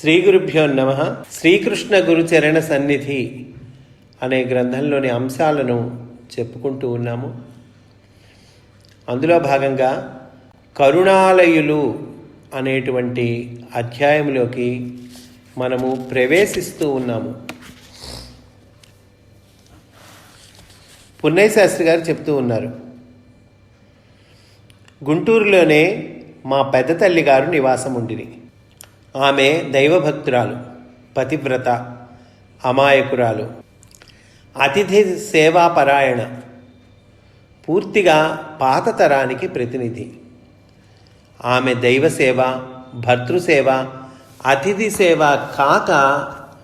శ్రీ గురుభ్యో నమ. శ్రీకృష్ణ గురుచరణ సన్నిధి అనే గ్రంథంలోని అంశాలను చెప్పుకుంటూ ఉన్నాము. అందులో భాగంగా కరుణాలయులు అనేటువంటి అధ్యాయంలోకి మనము ప్రవేశిస్తూ ఉన్నాము. పున్నయ్య శాస్త్రి గారు చెప్తూ ఉన్నారు. గుంటూరులోనే మా పెద్ద తల్లి గారు నివాసం ఉండిరి ఆమె దైవభక్తురాలు పతివ్రత అమాయకురాలు అతిథి సేవాపరాయణ పూర్తిగా పాత తరానికి ప్రతినిధి. ఆమె దైవ సేవ భర్తృసేవ అతిథి సేవ కాక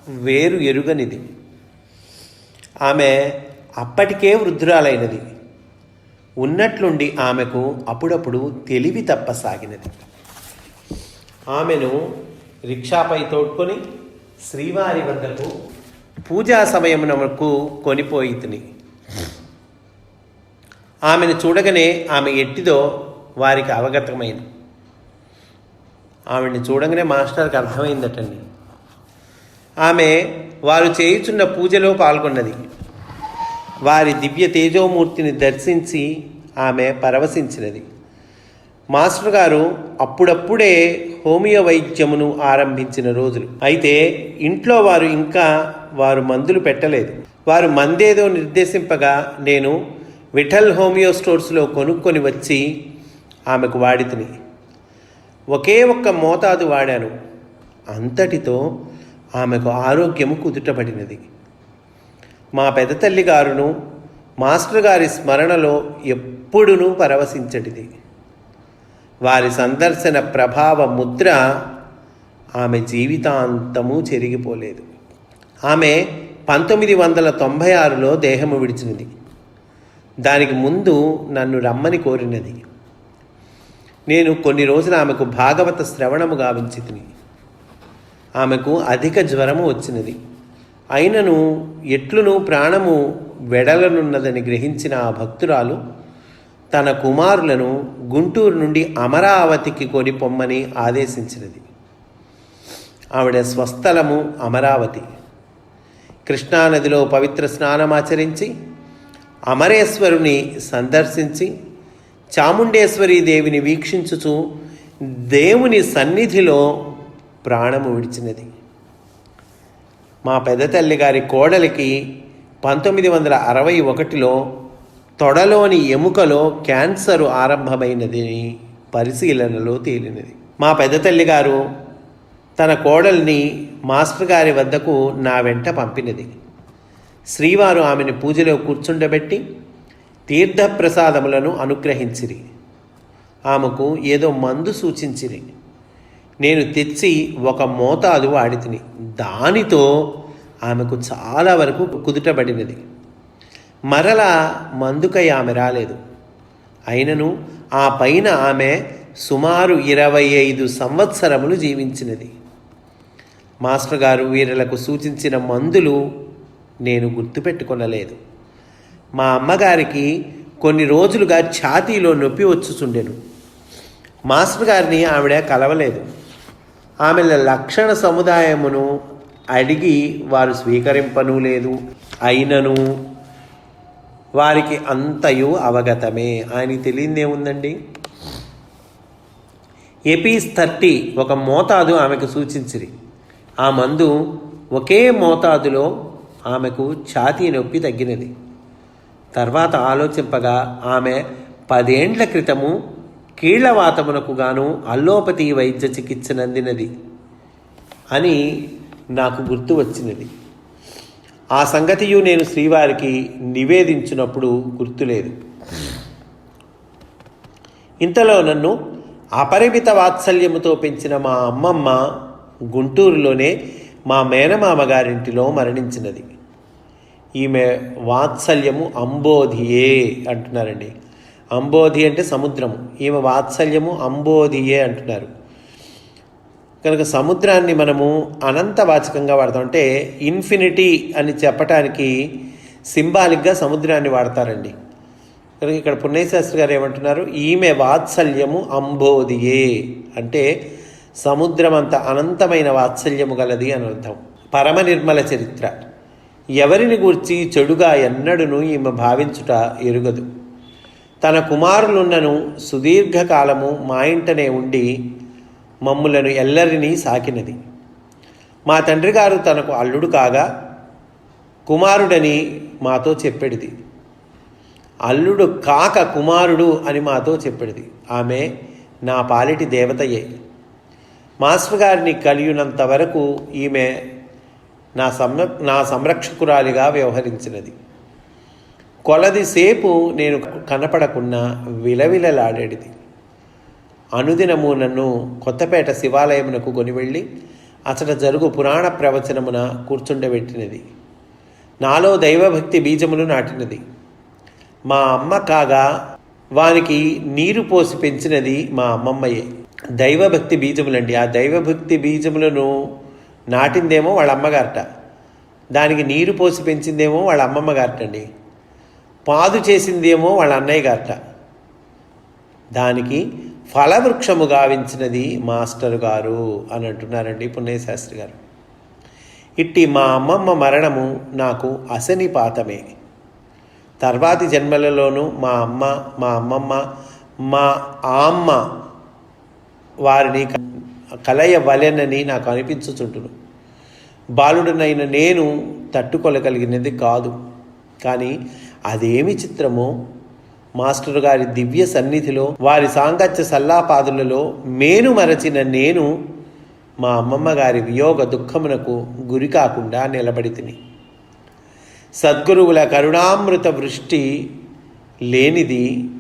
వేరు ఎరుగనిది. ఆమె అప్పటికే వృద్ధురాలైనది. ఉన్నట్లుండి ఆమెకు అప్పుడప్పుడు తెలివి తప్పసాగినది. ఆమెను రిక్షాపై తోడ్కొని శ్రీవారి వద్దకు పూజా సమయమునకు కొనిపోయితిని ఆమెను చూడగానే ఆమె ఎట్టిదో వారికి అవగతమైంది. ఆమెను చూడగానే మాస్టర్కి అర్థమైందటండి. ఆమె వారు చేయుచున్న పూజలో పాల్గొన్నది. వారి దివ్య తేజోమూర్తిని దర్శించి ఆమె పరవశించినది. మాస్టర్ గారు అప్పుడప్పుడే హోమియో వైద్యమును ఆరంభించిన రోజులు. అయితే ఇంట్లో వారు ఇంకా వారు మందులు పెట్టలేదు. వారు మందేదో నిర్దేశింపగా నేను విఠల్ హోమియో స్టోర్స్లో కొనుక్కొని వచ్చి ఆమెకు వాడితిని ఒకే ఒక్క మోతాదు వాడాను. అంతటితో ఆమెకు ఆరోగ్యము కుదుటపడినది. మా పెద్ద గారును మాస్టర్ గారి స్మరణలో ఎప్పుడునూ పరవశించటిది. వారి సందర్శన ప్రభావ ముద్ర ఆమె జీవితాంతము చెరిగిపోలేదు. ఆమె పంతొమ్మిది వందల తొంభై ఆరులో దేహము విడిచినది. దానికి ముందు నన్ను రమ్మని కోరినది. నేను కొన్ని రోజులు ఆమెకు భాగవత శ్రవణము గావించి ఆమెకు అధిక జ్వరము వచ్చినది. అయినను ఎట్లును ప్రాణము వెడలనున్నదని గ్రహించిన ఆ భక్తురాలు తన కుమారులను గుంటూరు నుండి అమరావతికి కొని పొమ్మని ఆదేశించినది. ఆవిడ స్వస్థలము అమరావతి. కృష్ణానదిలో పవిత్ర స్నానమాచరించి అమరేశ్వరుని సందర్శించి చాముండేశ్వరి దేవిని వీక్షించుచు దేవుని సన్నిధిలో ప్రాణము విడిచినది. మా పెద్ద తల్లి గారి కోడలికి పంతొమ్మిది వందల అరవై ఒకటిలో తొడలోని ఎముకలో క్యాన్సర్ ఆరంభమైనదని పరిశీలనలో తేలినది. మా పెద్ద తల్లి గారు తన కోడల్ని మాస్టర్ గారి వద్దకు నా వెంట పంపినది. శ్రీవారు ఆమెను పూజలో కూర్చుండబెట్టి తీర్థప్రసాదములను అనుగ్రహించిరి. ఆమెకు ఏదో మందు సూచించిరి. నేను తెచ్చి ఒక మోతాదు వాడితిని దానితో ఆమెకు చాలా వరకు కుదుటబడినది. మరలా మందుకై ఆమె రాలేదు. అయినను ఆ పైన ఆమె సుమారు ఇరవై ఐదు సంవత్సరములు జీవించినది. మాస్టర్ గారు వీరులకు సూచించిన మందులు నేను గుర్తుపెట్టుకొనలేదు. మా అమ్మగారికి కొన్ని రోజులుగా ఛాతీలో నొప్పి వచ్చుచుండెను. మాస్టర్ గారిని ఆవిడ కలవలేదు. ఆమె లక్షణ సముదాయమును అడిగి వారు స్వీకరింపను లేదు. అయినను వారికి అంతయు అవగతమే. ఆయనకి తెలియదేముందండి ఎపీస్ థర్టీ ఒక మోతాదు ఆమెకు సూచించిరి. ఆ మందు ఒకే మోతాదులో ఆమెకు ఛాతీ నొప్పి తగ్గినది. తర్వాత ఆలోచింపగా ఆమె పదేండ్ల క్రితము కీళ్ళవాతమునకు గాను అల్లోపతి వైద్య చికిత్స నందినది అని నాకు గుర్తు వచ్చినది. ఆ సంగతియు నేను శ్రీవారికి నివేదించినప్పుడు గుర్తులేదు. ఇంతలో నన్ను అపరిమిత వాత్సల్యముతో పెంచిన మా అమ్మమ్మ గుంటూరులోనే మా మేనమామ గారింటిలో మరణించినది. ఈమె వాత్సల్యము అంబోధియే అంటున్నారండి. అంబోధి అంటే సముద్రము. ఈమె వాత్సల్యము అంబోధియే అంటున్నారు. కనుక సముద్రాన్ని మనము అనంతవాచకంగా వాడతాం. అంటే ఇన్ఫినిటీ అని చెప్పటానికి సింబాలిక్గా సముద్రాన్ని వాడతారండి. కనుక ఇక్కడ పుణ్యశాస్త్రి గారు ఏమంటున్నారు? ఈమె వాత్సల్యము అంబోదియే అంటే సముద్రమంత అనంతమైన వాత్సల్యము గలది అని అర్థం. పరమ నిర్మల చరిత్ర. ఎవరిని గూర్చి చెడుగా ఎన్నడును ఈమె భావించుట ఎరుగదు. తన కుమారులున్నను సుదీర్ఘకాలము మా ఇంటనే ఉండి మమ్ములను ఎల్లరిని సాకినది. మా తండ్రి గారు తనకు అల్లుడు కాగా కుమారుడని మాతో చెప్పెడిది. అల్లుడు కాక కుమారుడు అని మాతో చెప్పెడిది. ఆమె నా పాలిటి దేవతయే. మాస్టర్ గారిని కలిగినంత వరకు ఈమె నా సంర నా సంరక్షకురాలిగా వ్యవహరించినది. కొలదిసేపు నేను కనపడకున్నా విలవిలలాడేది అనుదినము నన్ను కొత్తపేట శివాలయమునకు కొనివెళ్ళి అతడ జరుగు పురాణ ప్రవచనమున కూర్చుండబెట్టినది. నాలో దైవభక్తి బీజములు నాటినది. మా అమ్మ కాగా వానికి నీరు పోసి పెంచినది మా అమ్మమ్మయే. దైవభక్తి బీజములండి. ఆ దైవభక్తి బీజములను నాటిందేమో వాళ్ళ అమ్మగారట. దానికి నీరు పోసి పెంచిందేమో వాళ్ళ అమ్మమ్మ గారటండి పాదు చేసిందేమో వాళ్ళ అన్నయ్య గారట దానికి ఫలవృక్షము గావించినది మాస్టర్ గారు అని అంటున్నారండి పుణ్యశాస్త్రి గారు. ఇట్టి మా అమ్మమ్మ మరణము నాకు అసనిపాతమే తర్వాతి జన్మలలోనూ మా అమ్మ మా అమ్మమ్మ మా అమ్మ వారిని కలయవలెనని నాకు అనిపించుచుంటును బాలుడనైన నేను తట్టుకోలగలిగినది కాదు. కానీ అదేమి చిత్రమో మాస్టర్ గారి దివ్య సన్నిధిలో వారి సాంగత్య సల్లాపాదులలో మేను మరచిన నేను మా అమ్మమ్మ గారి వియోగ దుఃఖమునకు గురి కాకుండా నిలబడి తిని. సద్గురువుల కరుణామృత వృష్టి లేనిది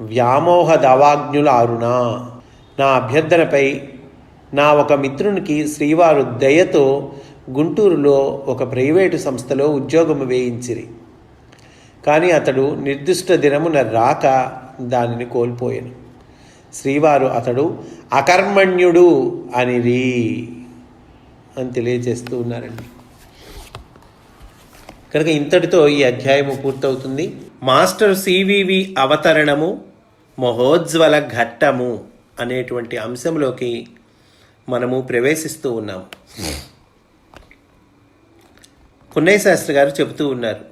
వ్యామోహ దవాజ్ఞుల అరుణ. నా అభ్యర్థనపై నా ఒక మిత్రునికి శ్రీవారు దయతో గుంటూరులో ఒక ప్రైవేటు సంస్థలో ఉద్యోగము వేయించిరి. కానీ అతడు నిర్దిష్ట దినమున రాక దానిని కోల్పోయాను. శ్రీవారు అతడు అకర్మణ్యుడు అనిరి అని తెలియజేస్తూ ఉన్నారండి. కనుక ఇంతటితో ఈ అధ్యాయము పూర్తవుతుంది. మాస్టర్ సివివి అవతరణము మహోజ్వల ఘట్టము అనేటువంటి అంశంలోకి మనము ప్రవేశిస్తూ ఉన్నాము. పున్నయ్య శాస్త్రి గారు చెబుతూ ఉన్నారు.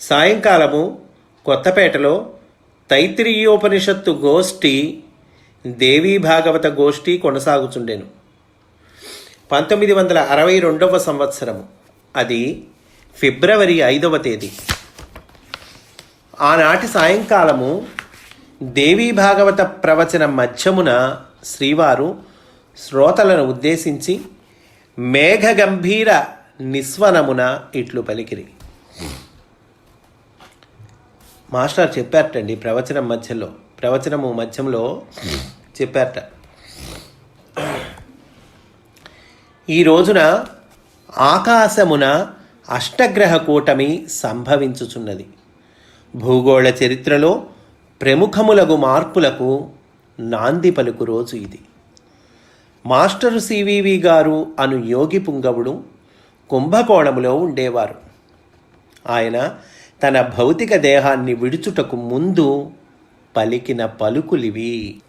సాయంకాలము కొత్తపేటలో తైత్రీయోపనిషత్తు గోష్ఠి దేవీ భాగవత గోష్ఠి కొనసాగుచుండెను. పంతొమ్మిది వందల అరవై రెండవ సంవత్సరము. అది ఫిబ్రవరి ఐదవ తేదీ. ఆనాటి సాయంకాలము దేవీ భాగవత ప్రవచన మధ్యమున శ్రీవారు శ్రోతలను ఉద్దేశించి మేఘగంభీర నిస్వనమున ఇట్లు పలికిరి. మాస్టర్ చెప్పారటండి ప్రవచనం మధ్యలో. ప్రవచనము మధ్యంలో చెప్పారట. ఈ రోజున ఆకాశమున అష్టగ్రహ కూటమి సంభవించుచున్నది. భూగోళ చరిత్రలో ప్రముఖములగు మార్పులకు నాంది పలుకు రోజు ఇది. మాస్టరు సివివి గారు అను యోగి పుంగవుడు కుంభకోణములో ఉండేవారు. ఆయన తన భౌతిక దేహాన్ని విడుచుటకు ముందు పలికిన పలుకులివి.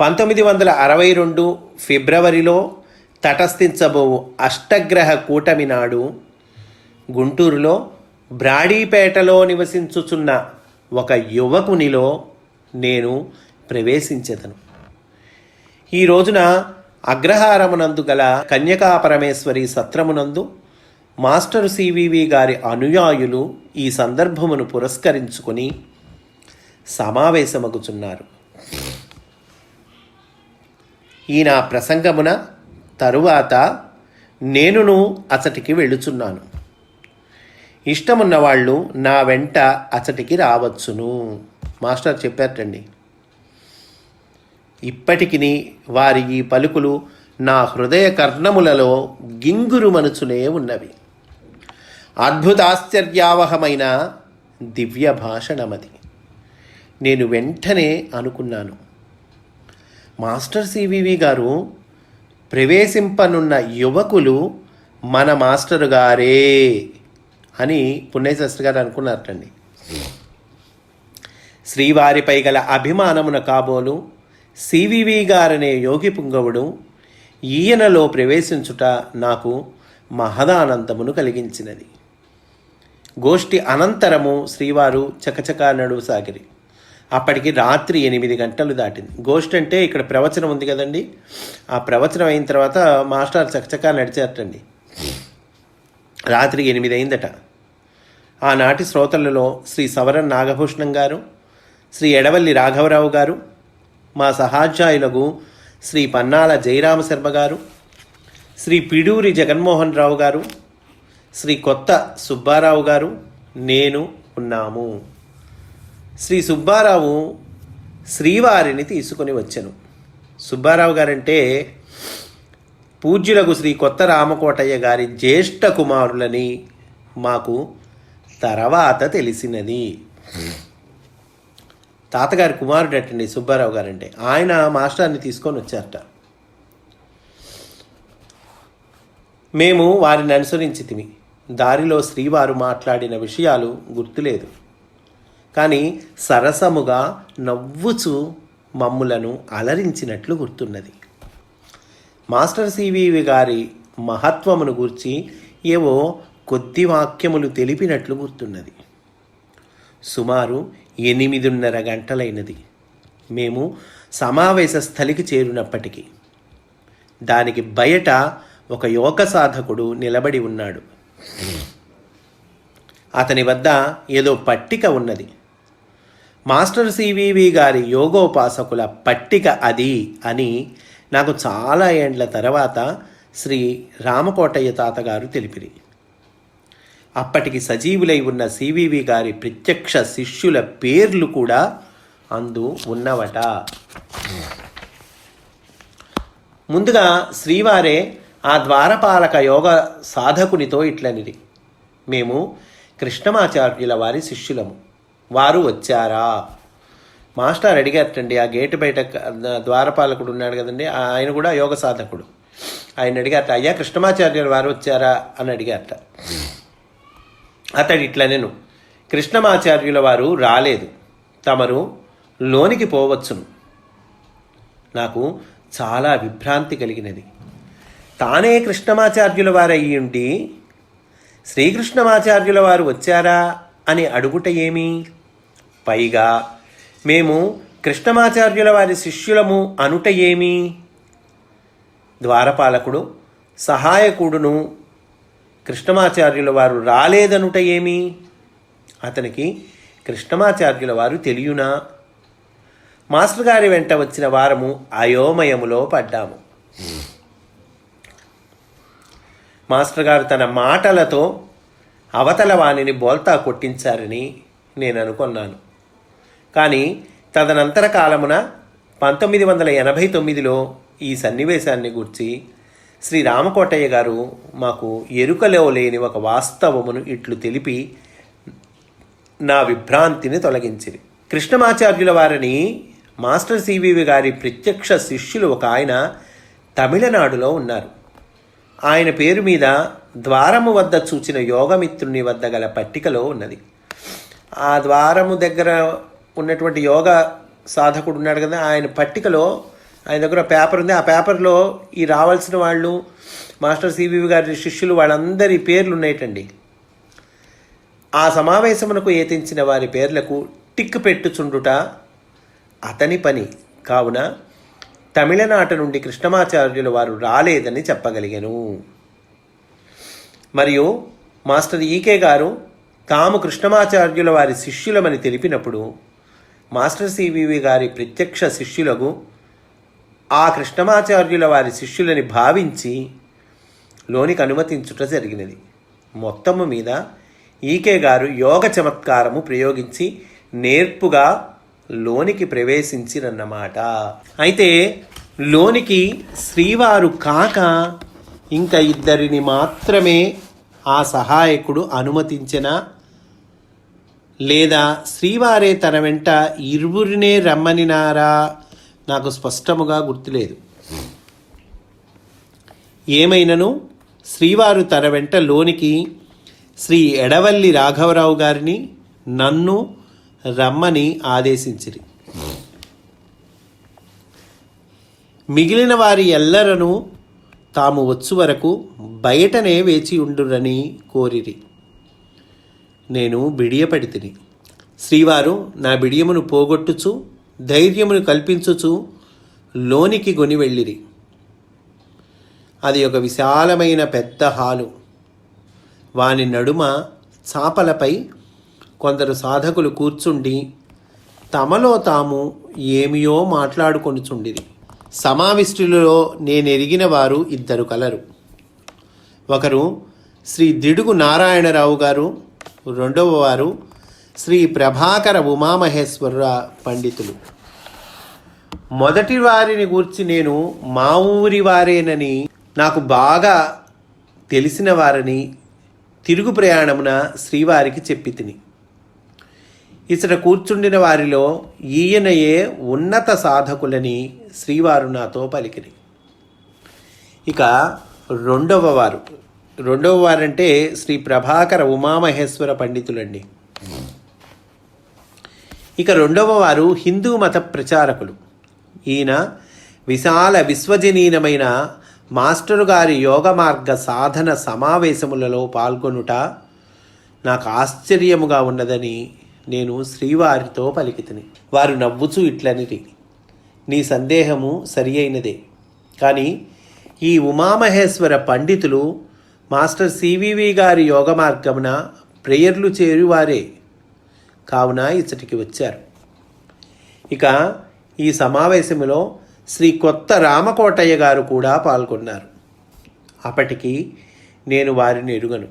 పంతొమ్మిది వందల అరవై రెండు ఫిబ్రవరిలో తటస్థించబో అష్టగ్రహ కూటమి నాడు గుంటూరులో బ్రాడీపేటలో నివసించుచున్న ఒక యువకునిలో నేను ప్రవేశించెదను. ఈ రోజున అగ్రహారమునందు గల కన్యకాపరమేశ్వరి సత్రమునందు మాస్టర్ సివివి గారి అనుయాయులు ఈ సందర్భమును పురస్కరించుకొని సమావేశమగుచున్నారు. ఈ నా ప్రసంగమున తరువాత నేనును అతటికి వెళ్ళుచున్నాను. ఇష్టమున్న వాళ్ళు నా వెంట అతటికి రావచ్చును. మాస్టర్ చెప్పారటండి. ఇప్పటికి వారి ఈ పలుకులు నా హృదయ కర్ణములలో గింగురు మనుచునే ఉన్నవి. అద్భుతాశ్చర్యావహమైన దివ్య భాషణమది నేను వెంటనే అనుకున్నాను. మాస్టర్ సివివి గారు ప్రవేశింపనున్న యువకులు మన మాస్టర్ గారే అని పుణ్యశాస్త్రి గారు అనుకున్నారటండి. శ్రీవారిపై గల అభిమానమున కాబోలు సివివి గారనే యోగి పుంగవుడు ఈయనలో ప్రవేశించుట నాకు మహదానందమును కలిగించినది. గోష్ఠి అనంతరము శ్రీవారు చకచకా నడువసాగిరి అప్పటికి రాత్రి ఎనిమిది గంటలు దాటింది. గోష్ఠి అంటే ఇక్కడ ప్రవచనం ఉంది కదండి. ఆ ప్రవచనం అయిన తర్వాత మాస్టర్ చకచకా నడిచారటండి. రాత్రి ఎనిమిది అయిందట. ఆనాటి శ్రోతలలో శ్రీ సవరన్ నాగభూషణం గారు శ్రీ ఎడవల్లి రాఘవరావు గారు మా సహాధ్యాయులకు శ్రీ పన్నాల జయరామశర్మ గారు శ్రీ పిడూరి జగన్మోహన్ రావు గారు శ్రీ కొత్త సుబ్బారావు గారు నేను ఉన్నాము. శ్రీ సుబ్బారావు శ్రీవారిని తీసుకొని వచ్చెను. సుబ్బారావు గారంటే పూజ్యులకు శ్రీ కొత్త రామకోటయ్య గారి జ్యేష్ఠ కుమారులని మాకు తర్వాత తెలిసినది. తాతగారి కుమారుడు అటండి సుబ్బారావు గారంటే. ఆయన మాస్టర్ని తీసుకొని వచ్చారట. మేము వారిని అనుసరించితిమి. దారిలో శ్రీవారు మాట్లాడిన విషయాలు గుర్తులేదు. కానీ సరసముగా నవ్వుచు మమ్ములను అలరించినట్లు గుర్తున్నది. మాస్టర్ సివివి గారి మహత్వమును గూర్చి ఏవో కొద్ది వాక్యములు తెలిపినట్లు గుర్తున్నది. సుమారు ఎనిమిదిన్నర గంటలైనది. మేము సమావేశ స్థలికి చేరినప్పటికీ దానికి బయట ఒక యోగ సాధకుడు నిలబడి ఉన్నాడు. అతని వద్ద ఏదో పట్టిక ఉన్నది. మాస్టర్ సివివి గారి యోగోపాసకుల పట్టిక అది అని నాకు చాలా ఏండ్ల తర్వాత శ్రీ రామకోటయ్య తాతగారు తెలిపిరి. అప్పటికి సజీవులై ఉన్న సివివి గారి ప్రత్యక్ష శిష్యుల పేర్లు కూడా అందు ఉన్నవట. ముందుగా శ్రీవారే ఆ ద్వారపాలక యోగ సాధకునితో ఇట్లనిది. మేము కృష్ణమాచార్యుల వారి శిష్యులము. వారు వచ్చారా? మాస్టర్ అడిగారటండి ఆ గేటు బయట ద్వారపాలకుడు ఉన్నాడు కదండి ఆయన కూడా యోగ సాధకుడు. ఆయన అడిగారట అయ్యా కృష్ణమాచార్యుల వారు వచ్చారా? అని అడిగారట. అతడు ఇట్లా నేను కృష్ణమాచార్యుల వారు రాలేదు. తమరు లోనికి పోవచ్చును. నాకు చాలా విభ్రాంతి కలిగినది. తానే కృష్ణమాచార్యుల వారయ్యుండి శ్రీకృష్ణమాచార్యుల వారు వచ్చారా అని అడుగుట ఏమి? పైగా మేము కృష్ణమాచార్యుల వారి శిష్యులము అనుట ఏమి? ద్వారపాలకుడు సహాయకుడును కృష్ణమాచార్యుల వారు రాలేదనుట ఏమి? అతనికి కృష్ణమాచార్యుల వారు తెలియనా? మాస్టర్ గారి వెంట వచ్చిన వారము అయోమయములో పడ్డాము. మాస్టర్ గారు తన మాటలతో అవతల వాణిని బోల్తా కొట్టించారని నేను అనుకున్నాను. కానీ తదనంతర కాలమున పంతొమ్మిది వందల ఎనభై తొమ్మిదిలో ఈ సన్నివేశాన్ని గూర్చి శ్రీ రామకోటయ్య గారు మాకు ఎరుకలో లేని ఒక వాస్తవమును ఇట్లు తెలిపి నా విభ్రాంతిని తొలగించింది కృష్ణమాచార్యుల వారిని మాస్టర్ సివివి గారి ప్రత్యక్ష శిష్యులు ఒక ఆయన తమిళనాడులో ఉన్నారు. ఆయన పేరు మీద ద్వారము వద్ద చూచిన యోగమిత్రుని వద్ద గల పట్టికలో ఉన్నది. ఆ ద్వారము దగ్గర ఉన్నటువంటి యోగ సాధకుడు ఉన్నాడు కదా ఆయన పట్టికలో ఆయన దగ్గర పేపర్ ఉంది. ఆ పేపర్లో ఈ రావాల్సిన వాళ్ళు మాస్టర్ సిబివి గారి శిష్యులు వాళ్ళందరి పేర్లు ఉన్నాయటండి. ఆ సమావేశమునకు ఏతించిన వారి పేర్లకు టిక్ పెట్టుచుండుట అతని పని. కావున తమిళనాట నుండి కృష్ణమాచార్యుల వారు రాలేదని చెప్పగలిగాను. మరియు మాస్టర్ ఈకే గారు తాము కృష్ణమాచార్యుల వారి శిష్యులమని తెలిపినప్పుడు మాస్టర్ సివివి గారి ప్రత్యక్ష శిష్యులకు ఆ కృష్ణమాచార్యుల వారి శిష్యులని భావించి లోనికి అనుమతించుట జరిగినది. మొత్తము మీద ఈకే గారు యోగ చమత్కారము ప్రయోగించి నేర్పుగా లోనికి ప్రవేశించిరన్నమాట. అయితే లోనికి శ్రీవారు కాక ఇంకా ఇద్దరిని మాత్రమే ఆ సహాయకుడు అనుమతించిన లేదా శ్రీవారే తన వెంట ఇరువురినే రమ్మనినారా? నాకు స్పష్టముగా గుర్తులేదు. ఏమైనను? శ్రీవారు తన వెంట లోనికి శ్రీ ఎడవల్లి రాఘవరావు గారిని నన్ను రమ్మని ఆదేశించిరి. మిగిలిన వారి ఎల్లరను తాము వచ్చు వరకు బయటనే వేచి ఉండురని కోరిరి. నేను బిడియపడి తిని శ్రీవారు నా బిడియమును పోగొట్టుచు ధైర్యమును కల్పించుచు లోనికి గొని వెళ్ళిరి. అది ఒక విశాలమైన పెద్ద హాలు. వాని నడుమ చాపలపై కొందరు సాధకులు కూర్చుండి తమలో తాము ఏమియో మాట్లాడుకొనుచుండిరి సమావిష్టులలో నేనెరిగిన వారు ఇద్దరు కలరు. ఒకరు శ్రీ దిడుగు నారాయణరావు గారు రెండవ వారు శ్రీ ప్రభాకర ఉమామహేశ్వర పండితులు. మొదటి వారిని గూర్చి నేను మా ఊరి వారేనని నాకు బాగా తెలిసిన వారని తిరుగు ప్రయాణమున శ్రీవారికి చెప్పి తిని ఇతడ కూర్చుండిన వారిలో ఈయనయే ఉన్నత సాధకులని శ్రీవారు నాతో పలికిరి. ఇక రెండవ వారు. రెండవ వారంటే శ్రీ ప్రభాకర ఉమామహేశ్వర పండితులండి. ఇక రెండవ వారు హిందూ మత ప్రచారకులు. ఈయన విశాల విశ్వజనీనమైన మాస్టరు గారి యోగ మార్గ సాధన సమావేశములలో పాల్గొనుట నాకు ఆశ్చర్యముగా ఉన్నదని నేను శ్రీవారితో పలికితిని. వారు నవ్వుచూ ఇట్లనిది నీ సందేహము సరి అయినదే కానీ ఈ ఉమామహేశ్వర పండితులు మాస్టర్ సివివి గారి యోగ మార్గమున ప్రేయర్లు చేరువారే కావున ఇచ్చటికి వచ్చారు. ఇక ఈ సమావేశంలో శ్రీ కొత్త రామకోటయ్య గారు కూడా పాల్గొన్నారు. అప్పటికి నేను వారిని ఎరుగను.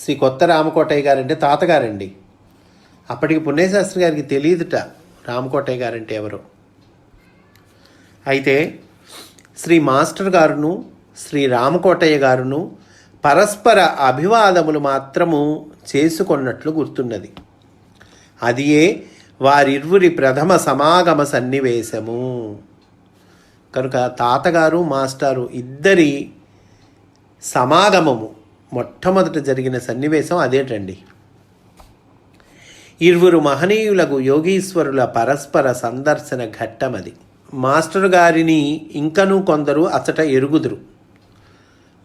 శ్రీ కొత్త రామకోటయ్య గారంటే తాతగారండి. అప్పటికి పుణ్యశాస్త్రి గారికి తెలియదుట రామకోటయ్య గారంటే ఎవరో. అయితే శ్రీ మాస్టర్ గారును శ్రీ రామకోటయ్య గారును పరస్పర అభివాదములు మాత్రము చేసుకొన్నట్లు గుర్తున్నది. అదియే వారిరువురి ప్రథమ సమాగమ సన్నివేశము. కనుక తాతగారు మాస్టారు ఇద్దరి సమాగమము మొట్టమొదట జరిగిన సన్నివేశం అదేటండి. ఇరువురు మహనీయులకు యోగీశ్వరుల పరస్పర సందర్శన ఘట్టమది మాస్టర్ గారిని ఇంకనూ కొందరు అచట ఎరుగుదురు.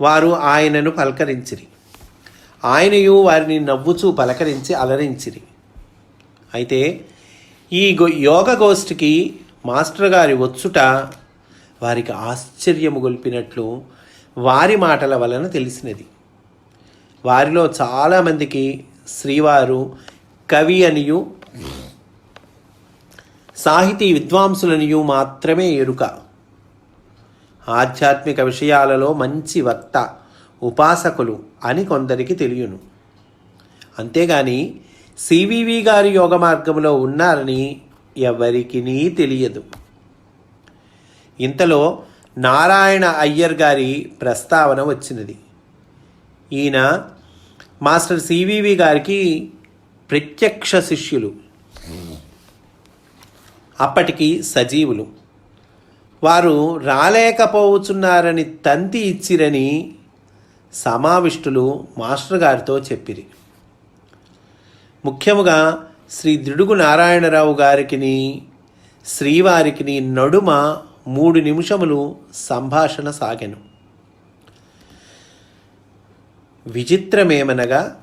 వారు ఆయనను పలకరించిరి. ఆయనయు వారిని నవ్వుచూ పలకరించి అలరించిరి. అయితే ఈ గో యోగ గోష్ఠికి మాస్టర్ గారి వచ్చుట వారికి ఆశ్చర్యము గొల్పినట్లు వారి మాటల వలన తెలిసినది. వారిలో చాలామందికి శ్రీవారు కవి అనియు సాహితీ విద్వాంసులనియు మాత్రమే ఎరుక. ఆధ్యాత్మిక విషయాలలో మంచి వక్త ఉపాసకులు అని కొందరికి తెలియను. అంతేగాని సివివి గారి యోగ మార్గంలో ఉన్నారని ఎవరికి తెలియదు. ఇంతలో నారాయణ అయ్యర్ గారి ప్రస్తావన వచ్చినది. ఈయన మాస్టర్ సివివి గారికి ప్రత్యక్ష శిష్యులు. అప్పటికి సజీవులు. వారు రాలేకపోవచ్చున్నారని తంతి ఇచ్చిరని సమావిష్టులు మాస్టర్ గారితో చెప్పిరి. ముఖ్యముగా శ్రీ దిడుగు నారాయణరావు గారికిని శ్రీవారికిని నడుమ మూడు నిమిషములు సంభాషణ సాగెను. విచిత్రమేమనగా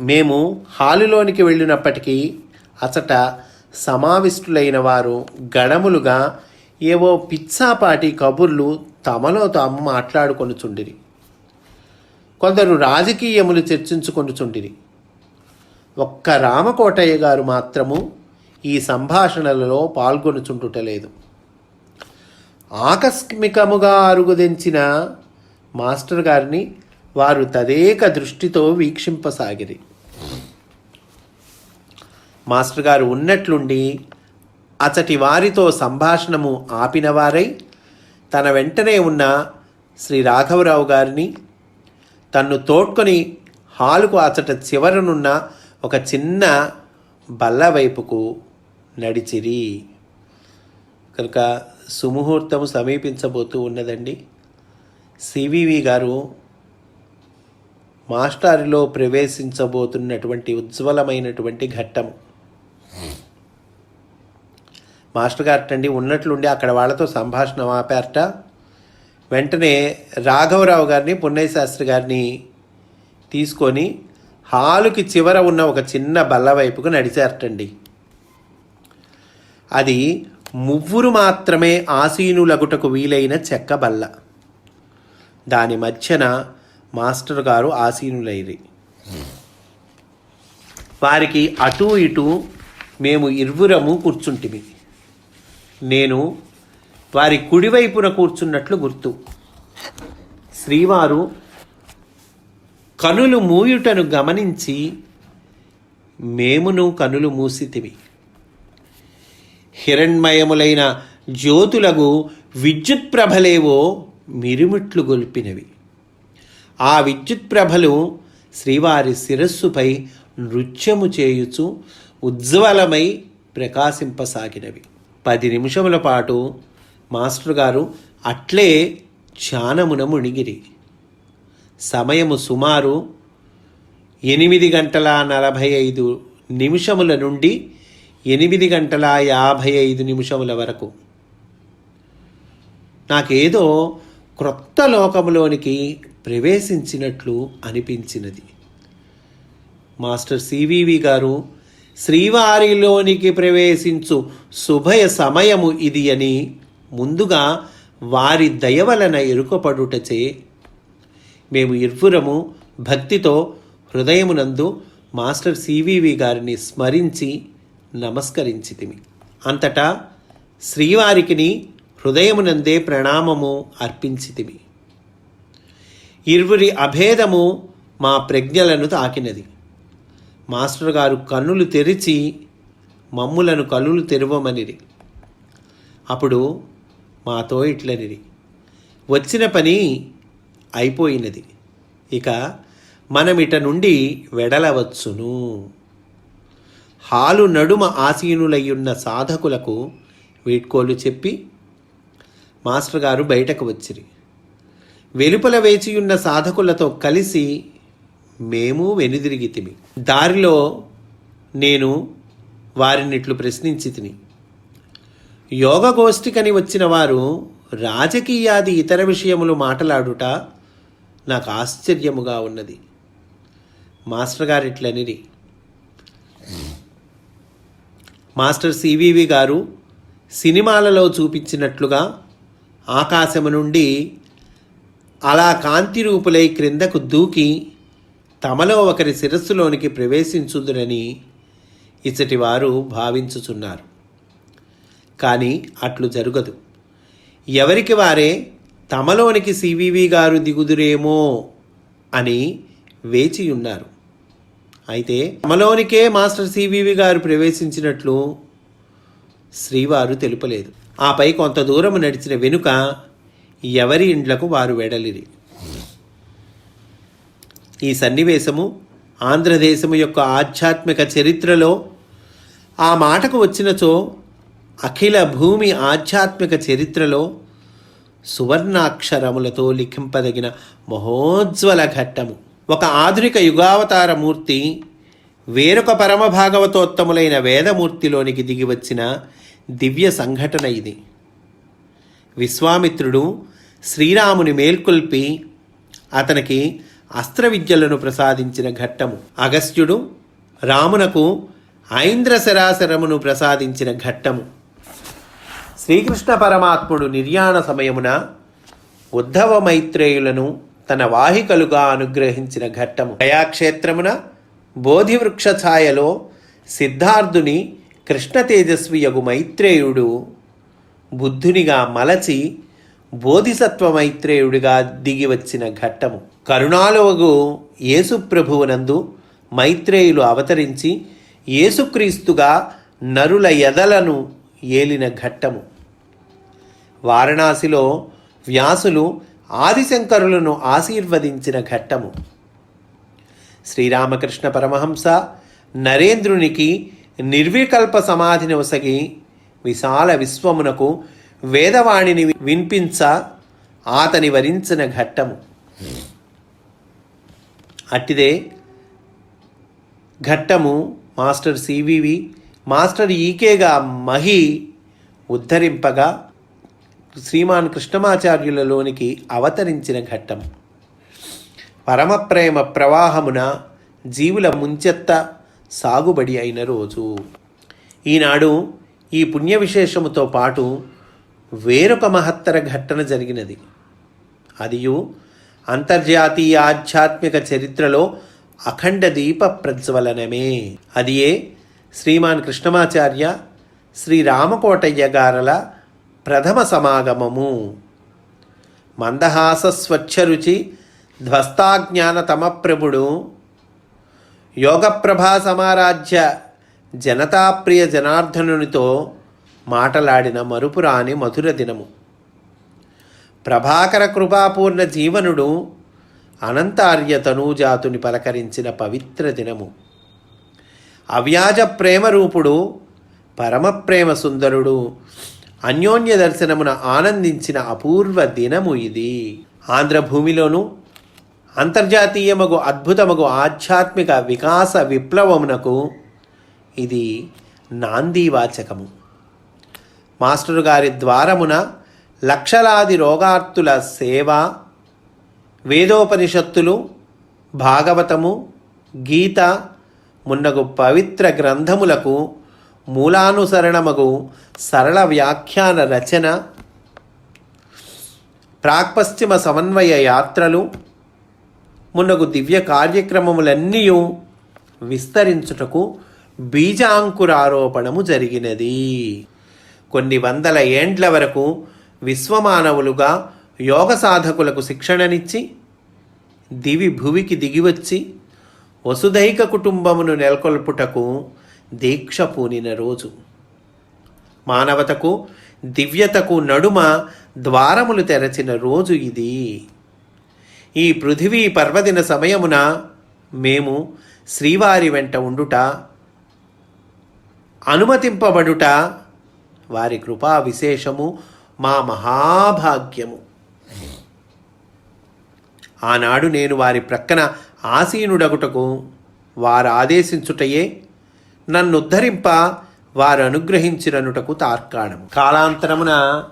మేము హాలులోనికి వెళ్ళినప్పటికీ అచట సమావిష్టులైన వారు గణములుగా ఏవో పిచ్చాపాటి కబుర్లు తమలో తాము మాట్లాడుకొనుచుండిరి. కొందరు రాజకీయములు చర్చించుకొనుచుండిరి. ఒక్క రామకోటయ్య గారు మాత్రము ఈ సంభాషణలలో పాల్గొనుచుండుటలేదు ఆకస్మికముగా అరుగుదెంచిన మాస్టర్ గారిని వారు తదేక దృష్టితో వీక్షింపసాగిరి. మాస్టర్ గారు ఉన్నట్లుండి అచటి వారితో సంభాషణము ఆపినవారై తన వెంటనే ఉన్న శ్రీ రాఘవరావు గారిని తన్ను తోడ్కొని హాలుకు అచట చివరనున్న ఒక చిన్న బల్ల వైపుకు నడిచిరి. కనుక సుముహూర్తము సమీపించబోతూ ఉన్నదండి. సివివి గారు మాస్టారిలో ప్రవేశించబోతున్నటువంటి ఉజ్వలమైనటువంటి ఘట్టం. మాస్టర్ గారటండి ఉన్నట్లుండి అక్కడ వాళ్ళతో సంభాషణ ఆపారట. వెంటనే రాఘవరావు గారిని పున్నయ్యశాస్త్రి గారిని తీసుకొని హాలుకి చివర ఉన్న ఒక చిన్న బల్ల వైపుకు నడిచారటండి. అది మువ్వురు మాత్రమే ఆసీనులగుటకు వీలైన చెక్క బల్ల. దాని మధ్యన మాస్టర్ గారు ఆసీనులైరి. వారికి అటు ఇటు మేము ఇరువురము కూర్చుంటిమి. నేను వారి కుడివైపున కూర్చున్నట్లు గుర్తు. శ్రీవారు కనులు మూయుటను గమనించి మేమును కనులు మూసితివి హిరణ్మయములైన జ్యోతులకు విద్యుత్ ప్రభలేవో మిరుమిట్లు గొల్పినవి. ఆ విద్యుత్ ప్రభలు శ్రీవారి శిరస్సుపై నృత్యము చేయుచు ఉజ్వలమై ప్రకాశింపసాగినవి. పది నిమిషముల పాటు మాస్టర్ గారు అట్లే ధ్యానమున మునిగిరి. సమయము సుమారు ఎనిమిది గంటల నలభై ఐదు నిమిషముల నుండి ఎనిమిది గంటల యాభై ఐదు నిమిషముల వరకు. నాకేదో క్రొత్త లోకములోనికి ప్రవేశించినట్లు అనిపించినది. మాస్టర్ సివివి గారు శ్రీవారిలోనికి ప్రవేశించు శుభయ సమయము ఇది అని ముందుగా వారి దయవలన ఎరుకపడుటచే మేము ఇర్వురము భక్తితో హృదయమునందు మాస్టర్ సివివి గారిని స్మరించి నమస్కరించితిమి. అంతటా శ్రీవారికిని హృదయమునందే ప్రణామము అర్పించితిమి. ఇరువురి అభేదము మా ప్రజ్ఞలను తాకినది. మాస్టర్ గారు కన్నులు తెరిచి మమ్ములను కన్నులు తెరవమనిరి. అప్పుడు మాతో ఇట్లనిరి. వచ్చిన పని అయిపోయినది. ఇక మనమిట నుండి వెడలవచ్చును. హాలు నడుమ ఆసీనులయ్యున్న సాధకులకు వీడ్కోలు చెప్పి మాస్టర్ గారు బయటకు వచ్చిరి. వెలుపల వేచియున్న సాధకులతో కలిసి మేము వెనుదిరిగితిమి. దారిలో నేను వారినిట్లు ప్రశ్నించి తిని యోగ గోష్ఠికని వచ్చిన వారు రాజకీయాది ఇతర విషయములు మాట్లాడుట నాకు ఆశ్చర్యముగా ఉన్నది. మాస్టర్ గారు ఇట్లనిరి మాస్టర్ సివివి గారు సినిమాలలో చూపించినట్లుగా ఆకాశము నుండి అలా కాంతి రూపులై క్రిందకు దూకి తమలో ఒకరి శిరస్సులోనికి ప్రవేశించుదురని ఇచ్చటి వారు భావించుచున్నారు. కానీ అట్లు జరగదు. ఎవరికి వారే తమలోనికి సివివి గారు దిగుదురేమో అని వేచి ఉన్నారు. అయితే తమలోనికే మాస్టర్ సివివి గారు ప్రవేశించినట్లు శ్రీవారు తెలుపలేదు. ఆపై కొంత దూరం నడిచిన వెనుక ఎవరి ఇండ్లకు వారు వెడలిరి. ఈ సన్నివేశము ఆంధ్రదేశము యొక్క ఆధ్యాత్మిక చరిత్రలో ఆ మాటకు వచ్చినచో అఖిల భూమి ఆధ్యాత్మిక చరిత్రలో సువర్ణాక్షరములతో లిఖింపదగిన మహోజ్వల ఘట్టము. ఒక ఆధునిక యుగావతార మూర్తి వేరొక పరమ భాగవతోత్తములైన వేదమూర్తిలోనికి దిగి వచ్చిన దివ్య సంఘటన ఇది. విశ్వామిత్రుడు శ్రీరాముని మేల్కొల్పి అతనికి అస్త్ర విద్యలను ప్రసాదించిన ఘట్టము. అగస్త్యుడు రామునకు ఐంద్ర శరాశరమును ప్రసాదించిన ఘట్టము. శ్రీకృష్ణ పరమాత్ముడు నిర్యాణ సమయమున ఉద్ధవ మైత్రేయులను తన వాహికలుగా అనుగ్రహించిన ఘట్టము. గయాక్షేత్రమున బోధివృక్ష ఛాయలో సిద్ధార్థుని కృష్ణ తేజస్వి యగు మైత్రేయుడు బుద్ధునిగా మలచి బోధిసత్వ మైత్రేయుడిగా దిగి వచ్చిన ఘట్టము. కరుణాలవగు యేసుప్రభువునందు మైత్రేయులు అవతరించి యేసుక్రీస్తుగా నరుల ఎదలను ఏలిన ఘట్టము. వారణాసిలో వ్యాసులు ఆదిశంకరులను ఆశీర్వదించిన ఘట్టము. శ్రీరామకృష్ణ పరమహంస నరేంద్రునికి నిర్వికల్ప సమాధిని ఒసగి విశాల విశ్వమునకు వేదవాణిని వినిపించ ఆతని వరించిన ఘట్టము. అట్టిదే ఘట్టము మాస్టర్ సివివి మాస్టర్ ఈకేగా మహి ఉద్ధరింపగా శ్రీమాన్ కృష్ణమాచార్యులలోనికి అవతరించిన ఘట్టం పరమప్రేమ ప్రవాహమున జీవుల ముంచెత్త సాగుబడి అయిన రోజు. ఈనాడు ఈ పుణ్య విశేషముతో పాటు వేరొక మహత్తర ఘట్టన జరిగినది. అదియు అంతర్జాతీయ ఆధ్యాత్మిక చరిత్రలో అఖండ దీప ప్రజ్వలనమే. అదియే శ్రీమాన్ కృష్ణమాచార్య శ్రీ రామకోటయ్య గారల ప్రథమ సమాగమము. మందహాస స్వచ్ఛరుచి ధ్వస్తాజ్ఞాన తమప్రభుడు యోగప్రభా సమారాధ్య జనతాప్రియ జనార్దనునితో మాటలాడిన మరుపురాని మధుర దినము. ప్రభాకర కృపాపూర్ణ జీవనుడు అనంతార్య తనూజాతుని పలకరించిన పవిత్ర దినము. అవ్యాజ ప్రేమ రూపుడు పరమప్రేమ సుందరుడు అన్యోన్య దర్శనమున ఆనందించిన అపూర్వ దినము ఇది. ఆంధ్రభూమిలోను అంతర్జాతీయమగు అద్భుతమగు ఆధ్యాత్మిక వికాస విప్లవమునకు ఇది నాందీవాచకము. మాస్టరు గారి ద్వారమున లక్షలాది రోగార్తుల సేవ వేదోపనిషత్తులు భాగవతము గీత మున్నగు పవిత్ర గ్రంథములకు మూలానుసరణమగు సరళ వ్యాఖ్యాన రచన ప్రాక్పశ్చిమ సమన్వయ యాత్రలు మున్నగు దివ్య కార్యక్రమములన్నీ విస్తరించుటకు బీజాంకురారోపణము జరిగినది. కొన్ని వందల ఏండ్ల వరకు విశ్వమానవులుగా యోగ సాధకులకు శిక్షణనిచ్చి దివి భువికి దిగివచ్చి వసుధైక కుటుంబమును నెలకొల్పుటకు దీక్ష పూనిన రోజు. మానవతకు దివ్యతకు నడుమ ద్వారములు తెరచిన రోజు ఇది. ఈ పృథివీ పర్వదిన సమయమున మేము శ్రీవారి వెంట ఉండుట అనుమతింపబడుట వారి కృపా విశేషము మా మహాభాగ్యము. ఆనాడు నేను వారి ప్రక్కన ఆసీనుడగుటకు వారు ఆదేశించుటయే నన్నుద్ధరింప వారు అనుగ్రహించిననుటకు తార్కాణం కాలాంతరమున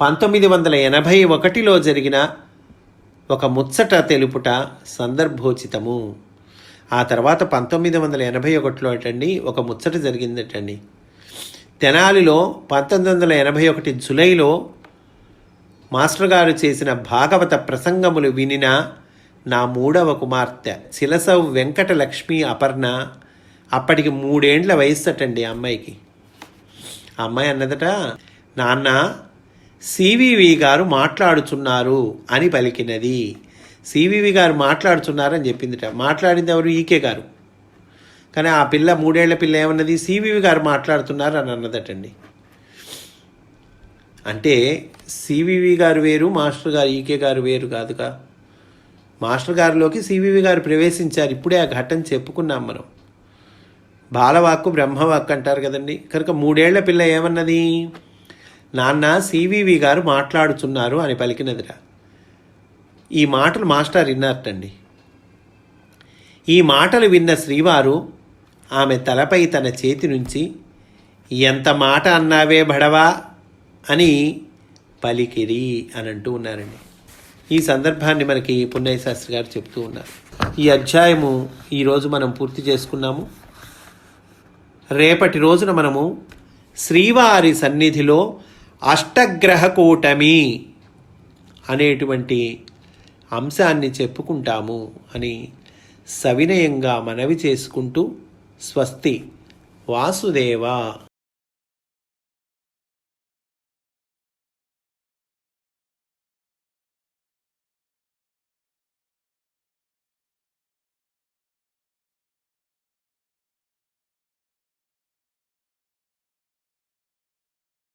పంతొమ్మిది వందల ఎనభై ఒకటిలో జరిగిన ఒక ముచ్చట తెలుపుట సందర్భోచితము. ఆ తర్వాత పంతొమ్మిది వందల ఎనభై ఒకటిలో అటండి ఒక ముచ్చట జరిగిందటండి. తెనాలిలో పంతొమ్మిది వందల ఎనభై ఒకటి జులైలో మాస్టర్ గారు చేసిన భాగవత ప్రసంగములు వినిన నా మూడవ కుమార్తె శిలసవ్ వెంకట లక్ష్మి అపర్ణ అప్పటికి మూడేండ్ల వయస్సు అటండి అమ్మాయికి. అమ్మాయి అన్నదట నాన్న సివివి గారు మాట్లాడుచున్నారు అని పలికినది. సివివి గారు మాట్లాడుచున్నారని చెప్పిందిట. మాట్లాడింది ఎవరు? ఈకే గారు. కానీ ఆ పిల్ల మూడేళ్ళ పిల్ల ఏమన్నది? సివివి గారు మాట్లాడుతున్నారు అని అన్నదటండి. అంటే సివివి గారు వేరు మాస్టర్ గారు ఈకే గారు వేరు కాదుగా. మాస్టర్ గారిలోకి సివివి గారు ప్రవేశించారు. ఇప్పుడే ఆ ఘట్టం చెప్పుకున్నాం మనం. బాలవాక్కు బ్రహ్మవాక్కు అంటారు కదండి. కనుక మూడేళ్ళ పిల్ల ఏమన్నది? నాన్న సివివి గారు మాట్లాడుతున్నారు అని పలికినదిరా. ఈ మాటలు మాస్టర్ విన్నారటండి ఈ మాటలు విన్న శ్రీవారు ఆమె తలపై తన చేతి నుంచి ఎంత మాట అన్నావే బడవా అని పలికిరి అని అంటూ ఉన్నారండి. ఈ సందర్భాన్ని మనకి పున్నయ్య శాస్త్రి గారు చెప్తూ ఉన్నారు. ఈ అధ్యాయము ఈరోజు మనం పూర్తి చేసుకున్నాము. రేపటి రోజున మనము శ్రీవారి సన్నిధిలో అష్టగ్రహ కూటమి అనేటువంటి అంశాన్ని చెప్పుకుంటాము అని సవినయంగా మనవి చేసుకుంటూ స్వస్తి వాసుదేవ.